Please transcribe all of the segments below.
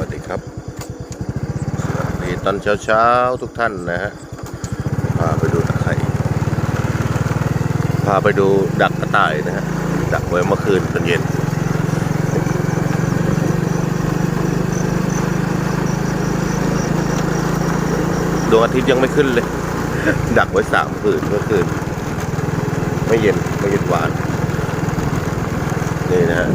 วัสดีครับสวัสดีตอนเช้าๆทุกท่านนะฮะพาไปดูตะไคร่พาไปดูดักกระต่ายนะฮะดักไว้เมื่อคืนตอนเย็นดวงอาทิตย์ยังไม่ขึ้นเลย ดักไว้สามคืนเมื่อคืน ไม่เย็นไม่เย็นหวานนี่นะฮะ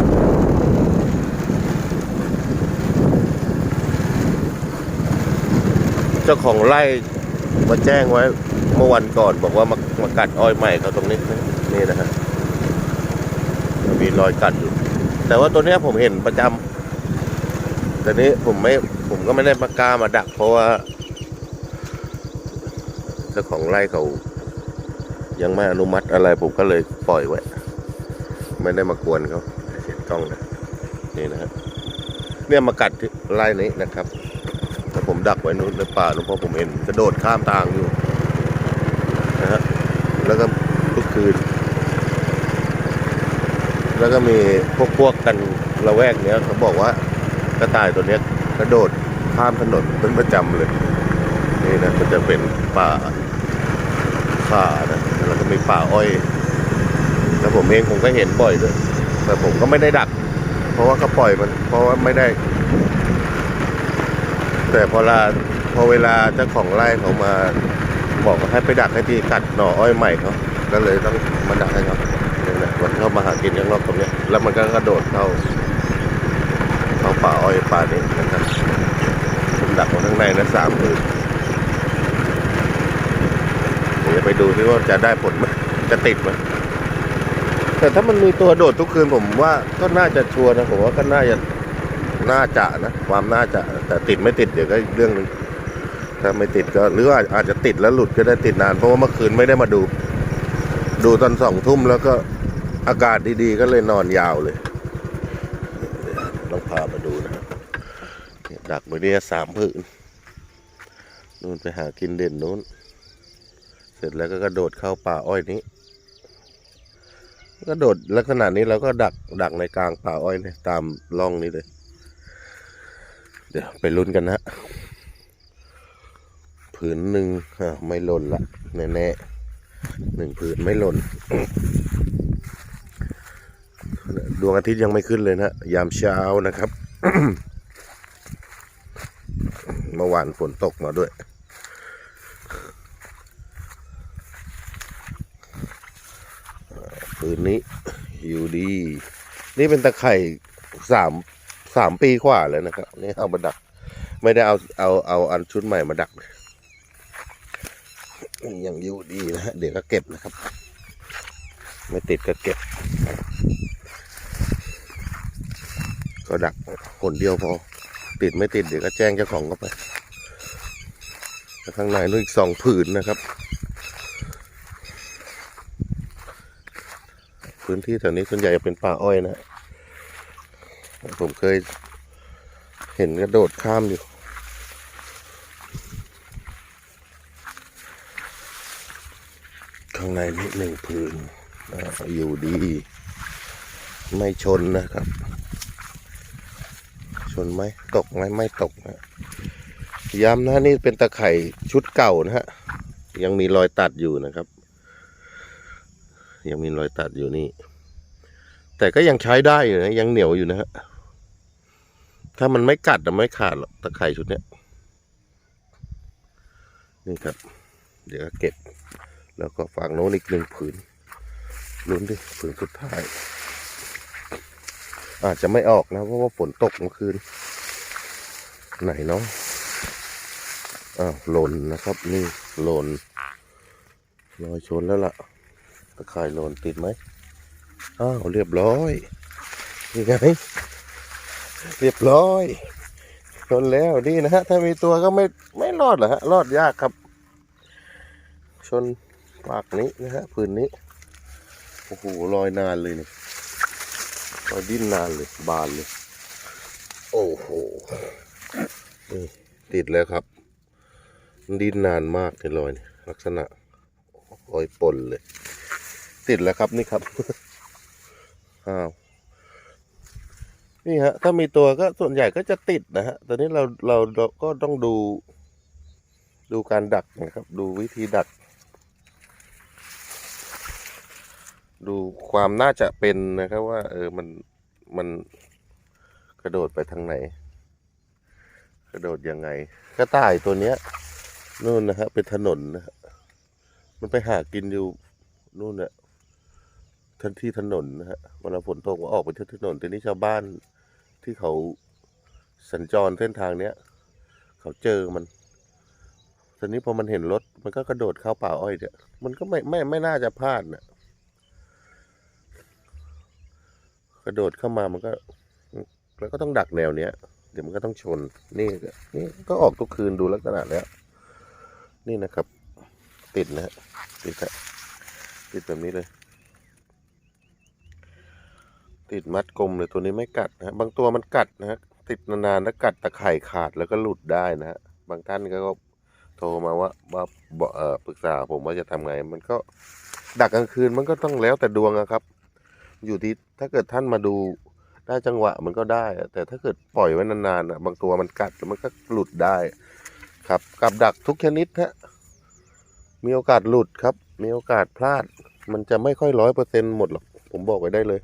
เจ้าของไร่มาแจ้งไว้เมื่อวันก่อนบอกว่ามามากัดอ้อยใหม่เขาตรงนี้นี่นะฮะมีรอยกัดอยู่ แต่ว่าตัวเนี้ยผมเห็นประจำแต่นี้ผมไม่ผมก็ไม่ได้มากล้ามาดัก เพราะว่าเจ้าของไร่เขายังไม่อนุมัติอะไร ผมก็เลยปล่อยไว้ ไม่ได้มากวนเขาเห็นกล้องนะนี่นะฮะเนี่ยมากัดที่ไร่นี้นะครับ ดักไว้นู้นในป่านู้นเพราะผมเห็นกระโดดข้ามทางอยู่นะฮะแล้วก็ทุกคืน แล้วก็มีพวกพวกกันละแวกเนี้ยเขาบอกว่ากระต่ายตัวเนี้ยกระโดดข้ามถนนเป็นประจำเลย นี่นะมันจะเป็นป่าป่านะแล้วก็มีป่าอ้อยแล้วผมเองผมก็เห็นบ่อยด้วยแต่ผมก็ไม่ได้ดัก เพราะว่าเขาปล่อยมัน เพราะว่าไม่ได้ แต่พอลาพอเวลาเจ้าของไร่เขามาบอกให้ไปดักให้ที่กัดหน่ออ้อยใหม่เขาก็เลยต้องมาดักให้เขาเนี่ยนะมันเข้ามาหากินข้างนอกตรงเนี้ยแล้วมันก็กระโดดเข้าเข้าป่าอ้อยป่านี้นะครับผมดักไว้ข้างในนะสามมือเดี๋ยวไปดูที่ว่าจะได้ผลไหมจะติดไหมแต่ถ้ามันมีตัวโดดทุกคืนผมว่าก็น่าจะชัวร์นะผมว่าก็น่าจะ น่าจะนะ ความน่าจะ แต่ติดไม่ติดเดี๋ยวก็เรื่องหนึงถ้าไม่ติดก็หรืออาจจะติดแล้วหลุดก็ได้ติดนาน เพราะว่าเมื่อคืนไม่ได้มาดู ดูตอนสองทุ่มแล้วก็อากาศดีๆ ก็เลยนอนยาวเลยต้องพามาดูนะครับเนี่ยดักไปเนี่ยสามผืนนู่นไปหากินเด่นนู้น เสร็จแล้วก็กระโดดเข้าป่าอ้อยนี้ กระโดดลักษณะนี้เราก็ดักดักในกลางป่าอ้อยเลยตามร่องนี้เลย เดี๋ยวไปลุ้นกันนะผืนหนึ่งอะไม่หล่นละแน่ๆหนึ่งผืนไม่หล่น ดวงอาทิตย์ยังไม่ขึ้นเลยนะยามเช้านะครับเมื่อวานฝนตกมาด้วยผืนนี้อยู่ดี นี่เป็นตะไคร่สาม สามปีกว่าแล้วนะครับ นี่เอามาดัก ไม่ได้เอาเอาเอาอันชุดใหม่มาดักเลยยังอยู่ดีนะฮะเดี๋ยวก็เก็บนะครับ ไม่ติดก็เก็บ ก็ดักคนเดียวพอ ติดไม่ติดเดี๋ยวก็แจ้งเจ้าของก็ไปข้างในนู่นอีกสองผืนนะครับ พื้นที่แถวนี้ส่วนใหญ่จะเป็นป่าอ้อยนะ ผมเคย เห็นกระโดดข้ามอยู่ข้างในนี่หนึ่งพื้นออยู่ดี ไม่ชนนะครับ ชนไหมตกไหมไม่ตกนะย้ำนะนี่เป็นตะไคร่ชุดเก่านะฮะยังมีรอยตัดอยู่นะครับ ยังมีรอยตัดอยู่นี่ แต่ก็ยังใช้ได้อยู่นะยังเหนียวอยู่นะฮะ ถ้ามันไม่กัดอะไม่ขาดหรอกตะไคร่ชุดเนี้ยนี่ครับ เดี๋ยวก็เก็บ แล้วก็ฝั่งโน้นอีกหนึ่งผืนลุ้นดิผืนสุดท้าย อาจจะไม่ออกนะเพราะว่าฝนตกเมื่อคืน ไหนเนาะอ้าวหล่นนะครับ นี่หล่นรอยชนแล้วล่ะ ตะไคร่หล่นติดไหมอ้าวเรียบร้อย นี่ไง เรียบร้อยชนแล้วดีนะฮะ ถ้ามีตัวก็ไม่ไม่รอดเหรอฮะ รอดยากครับ ชนปากนี้นะฮะพื้นนี้ โอ้โหลอยนานเลยนี่ลอยดิ้นนานเลย บานเลย โอ้โหนี่ติดแล้วครับ ดิ้นนานมากในรอยนี่ลักษณะรอยปนเลย ติดแล้วครับนี่ครับอ้าว นี่ฮะ ถ้ามีตัวก็ส่วนใหญ่ก็จะติดนะฮะตอนนี้เราเราเราก็ต้องดู ดูการดักนะครับ ดูวิธีดัก ดูความน่าจะเป็นนะครับว่า เออมันมันกระโดดไปทางไหน กระโดดยังไงกระต่ายตัวเนี้ยนู่นนะฮะเป็นถนนนะฮะมันไปหากินอยู่นู่นเนี่ย ทันที่ถนนนะฮะเวลาฝนตกก็ออกไปที่ถนนทีนี้ชาวบ้านที่เขาสัญจรเส้นทางเนี้ยเขาเจอมันทีนี้พอมันเห็นรถมันก็กระโดดเข้าป่าอ้อยเนี่ยมันก็ไม่ไม่ไม่น่าจะพลาดเนะกระโดดเข้ามามันก็แล้วก็ต้องดักแนวเนี้ย เดี๋ยวมันก็ต้องชน นี่นี่ก็ออกทุกคืนดูลักษณะแล้ว นี่นะครับ ติดนะฮะติดฮะติดแบบนี้เลย ติดมัดกลมเลยตัวนี้ไม่กัดนะบางตัวมันกัดนะติดนานๆแล้วกัดตะไคร่ขาดแล้วก็หลุดได้นะฮะบางท่านก็โทรมาว่าว่าบอกเออปรึกษาผมว่าจะทำไง มันก็ดักกลางคืนมันก็ต้องแล้วแต่ดวงอะครับ อยู่ที่ถ้าเกิดท่านมาดูได้จังหวะมันก็ได้ แต่ถ้าเกิดปล่อยไว้นานๆอะบางตัวมันกัดแล้วมันก็หลุดได้ ครับกับดักทุกชนิดฮะมีโอกาสหลุดครับ มีโอกาสพลาด มันจะไม่ค่อยร้อยเปอร์เซ็นต์หมดหรอก ผมบอกไว้ได้เลย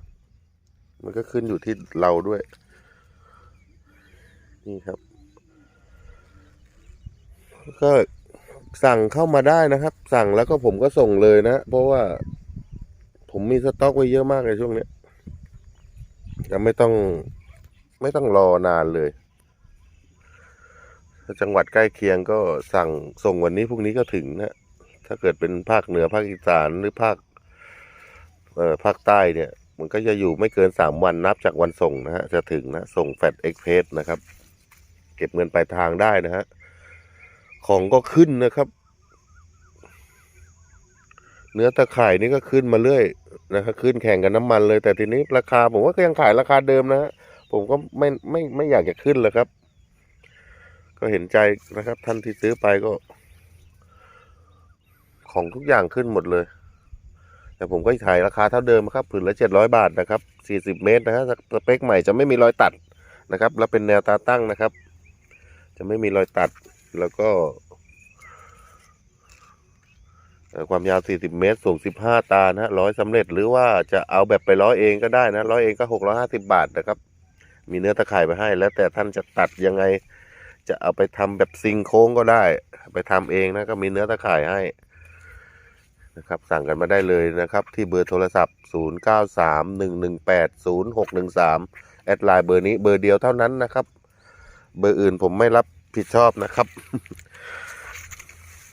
มันก็ขึ้นอยู่ที่เราด้วย นี่ครับ ก็สั่งเข้ามาได้นะครับ สั่งแล้วก็ผมก็ส่งเลยนะ เพราะว่าผมมีสต็อกไว้เยอะมากในช่วงนี้จะไม่ต้องไม่ต้องรอนานเลย ถ้าจังหวัดใกล้เคียงก็สั่งส่งวันนี้พรุ่งนี้ก็ถึงนะ ถ้าเกิดเป็นภาคเหนือภาคอีสานหรือภาค เอ่อภาคใต้เนี่ย มันก็จะอยู่ไม่เกินสามวันนับจากวันส่งนะฮะ จะถึงนะ ส่งแฟดเอ็กเพสนะครับ เก็บเงินปลายทางได้นะฮะ ของก็ขึ้นนะครับ เนื้อตะข่ายนี่ก็ขึ้นมาเรื่อยนะครับขึ้นแข่งกับน้ำมันเลย แต่ทีนี้ราคาผมว่าก็ยังขายราคาเดิมนะฮะ ผมก็ไม่ไม่ไม่อยากจะขึ้นเลยครับ ก็เห็นใจนะครับ ท่านที่ซื้อไปก็ ของทุกอย่างขึ้นหมดเลย แต่ผมก็ขายราคาเท่าเดิมครับผืนละเจ็ดร้อยบาทนะครับสี่สิบเมตรนะฮะสเปคใหม่จะไม่มีรอยตัดนะครับ แล้วเป็นแนวตาตั้งนะครับ จะไม่มีรอยตัดแล้วก็ ความยาว 40 เมตร สูง 15 ตานะฮะร้อยสำเร็จหรือว่าจะเอาแบบไปร้อยเองก็ได้นะร้อยเองก็ 650 บาทนะครับ มีเนื้อตะข่ายไปให้ แล้วแต่ท่านจะตัดยังไง จะเอาไปทำแบบซิงโค้งก็ได้ ไปทำเองนะก็มีเนื้อตะข่ายให้ นะครับสั่งกันมาได้เลยนะครับ ที่เบอร์โทรศัพท์ 0931180613 แอดไลน์เบอร์นี้เบอร์เดียวเท่านั้นนะครับ เบอร์อื่นผมไม่รับผิดชอบนะครับ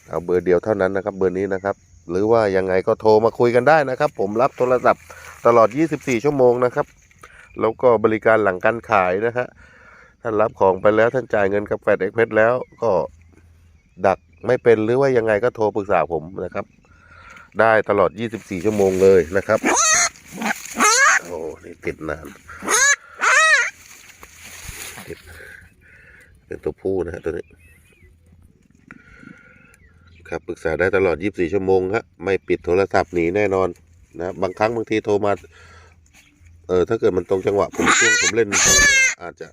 เอาเบอร์เดียวเท่านั้นนะครับ เบอร์นี้นะครับ หรือว่ายังไงก็โทรมาคุยกันได้นะครับ ผมรับโทรศัพท์ตลอด 24 ชั่วโมงนะครับ แล้วก็บริการหลังการขายนะฮะท่านรับของไปแล้วท่านจ่ายเงินกับแฟดเอ็กเพสแล้วก็ดักไม่เป็นหรือว่ายังไงก็โทรปรึกษาผมนะครับ ได้ตลอด 24 ชั่วโมงเลยนะครับ โอ้นี่ติดนานติดเป็นตัวผู้นะฮะตัวนี้ครับปรึกษาได้ตลอด 24 ชั่วโมงครับไม่ปิดโทรศัพท์หนีแน่นอนนะบางครั้งบางทีโทรมา เออถ้าเกิดมันตรงจังหวะผมช่วงผมเล่น อาจจะ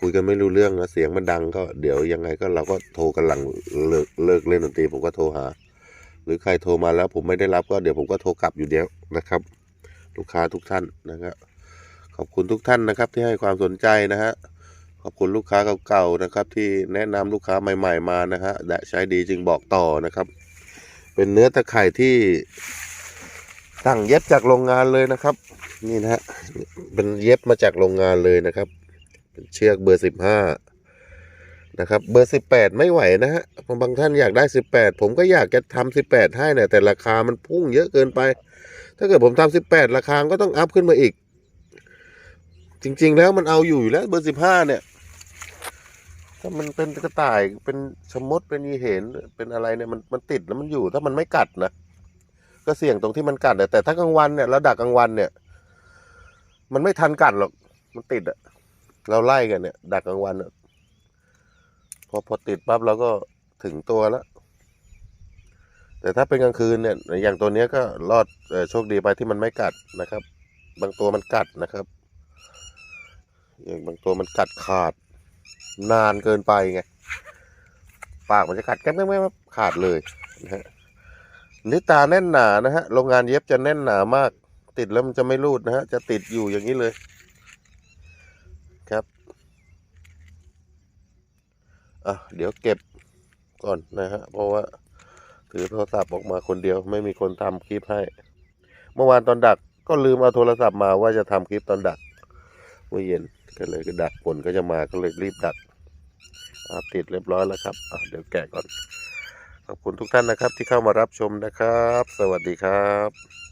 คุยกันไม่รู้เรื่องนะเสียงมันดังก็เดี๋ยวยังไงก็เราก็โทรกันหลังเลิกเลิกเล่นดนตรีผมก็โทรหา หรือใครโทรมาแล้วผมไม่ได้รับก็เดี๋ยวผมก็โทรกลับอยู่เดียวนะครับ ลูกค้าทุกท่านนะครับขอบคุณทุกท่านนะครับที่ให้ความสนใจนะฮะขอบคุณลูกค้าเก่าๆนะครับ ที่แนะนำลูกค้าใหม่ ๆมานะฮะและใช้ดีจึงบอกต่อนะครับ เป็นเนื้อตะไคร่ที่สั่งเย็บจากโรงงานเลยนะครับ นี่นะฮะเป็นเย็บมาจากโรงงานเลยนะครับ เป็นเชือกเบอร์สิบห้า นะครับเบอร์สิบแปดไม่ไหวนะฮะบางท่านอยากได้สิบแปดผมก็อยากจะทำสิบแปดให้นะแต่ราคามันพุ่งเยอะเกินไป ถ้าเกิดผมทำสิบแปดราคาก็ต้องอัพขึ้นมาอีก จริง ๆ แล้วมันเอาอยู่อยู่แล้วเบอร์สิบห้าเนี่ย ถ้ามันเป็นกระต่ายเป็นชมดเป็นยีเห็นเป็นอะไรเนี่ยมันมันติดแล้วมันอยู่ ถ้ามันไม่กัดนะก็เสี่ยงตรงที่มันกัดแต่ถ้ากลางวันเนี่ยเราดักกลางวันเนี่ย มันไม่ทันกัดหรอกมันติดอะเราไล่กันเนี่ย ดักกลางวัน อพอพอติดปั๊บเราก็ถึงตัวแล้ว แต่ถ้าเป็นกลางคืนเนี่ยอย่างตัวเนี้ยก็รอดโชคดีไปที่มันไม่กัดนะครับ บางตัวมันกัดนะครับอย่างบางตัวมันกัดขาด นานเกินไปไงปากมันจะกัดแก๊บแก๊บแก๊บขาดเลยนะฮะนี่ตาแน่นหนานะฮะโรงงานเย็บจะแน่นหนามาก ติดแล้วมันจะไม่รูดนะฮะจะติดอยู่อย่างนี้เลย ครับ อะเดี๋ยวเก็บก่อนนะฮะ เพราะว่าถือโทรศัพท์ออกมาคนเดียว ไม่มีคนทำคลิปให้ เมื่อวานตอนดักก็ลืมเอาโทรศัพท์มาว่าจะทำคลิปตอนดักเมื่อเย็นก็เลยก็ดักฝนก็จะมาก็เลยรีบดักอะติดเรียบร้อยแล้วครับอะเดี๋ยวแกะก่อน ขอบคุณทุกท่านนะครับที่เข้ามารับชมนะครับ สวัสดีครับ